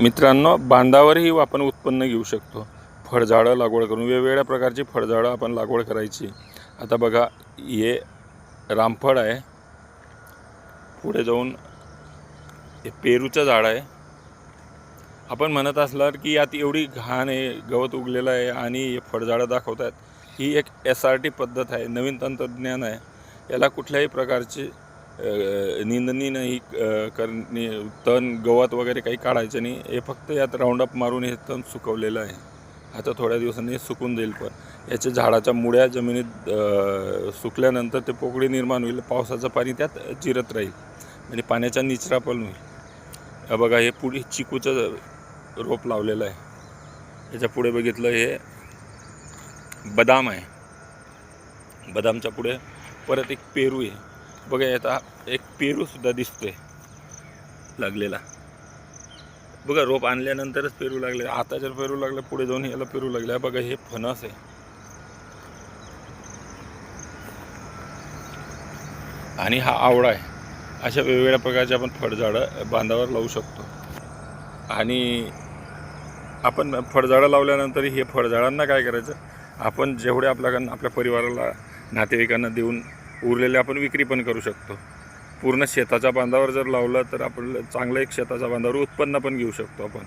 मित्रांनो बांधावरही आपण उत्पन्न घेऊ शकतो. फळझाडं लागवड करून वेगवेगळ्या प्रकारची फळझाडं आपण लागवड करायची. आता बघा हे रामफळ आहे. पुढे जाऊन हे पेरूचं झाड आहे. आपण म्हणत असणार की यात एवढी घाण आहे गवत उगलेलं आहे आणि हे फळझाडं दाखवत आहेत ही एक एस आर टी पद्धत आहे नवीन तंत्रज्ञान आहे. याला कुठल्याही प्रकारची निंदणी नाही करणे तण गवत वगैरे काही काढायचं नाही. हे फक्त यात राऊंडअप मारून हे तण सुकवलेलं आहे. आता थोड्या दिवसांनी हे सुकून जाईल पण. याच्या झाडाच्या मुळ्या जमिनीत सुकल्यानंतर ते पोकळी निर्माण होईल. पावसाचं पाणी त्यात जिरत राहील. म्हणजे पाण्याचा निचरा पण होईल. बघा हे पुढे चिकूचं रोप लावलेलं आहे. याच्यापुढे बघितलं हे बदाम आहे. बदामच्या पुढे परत एक पेरू आहे. बघा आता एक पेरूसुद्धा दिसतोय लागलेला. बघा रोप आणल्यानंतरच पेरू लागले. आता जर पेरू लागला पुढे जाऊन याला पेरू लागला. बघा हे फणस आहे. आणि हा आवळा आहे. अशा वेगवेगळ्या प्रकारचे आपण फळझाडं बांधावर लावू शकतो. आणि आपण फळझाडं लावल्यानंतर हे फळझाडांना काय करायचं? आपण जेवढे आपल्याकडनं आपल्या परिवाराला नातेवाईकांना देऊन उरलेले आपण विक्री पण करू शकतो. पूर्ण शेताच्या बांधावर जर लावलं तर आपण चांगलं एक शेताच्या बांधावर उत्पन्न पण घेऊ शकतो आपण.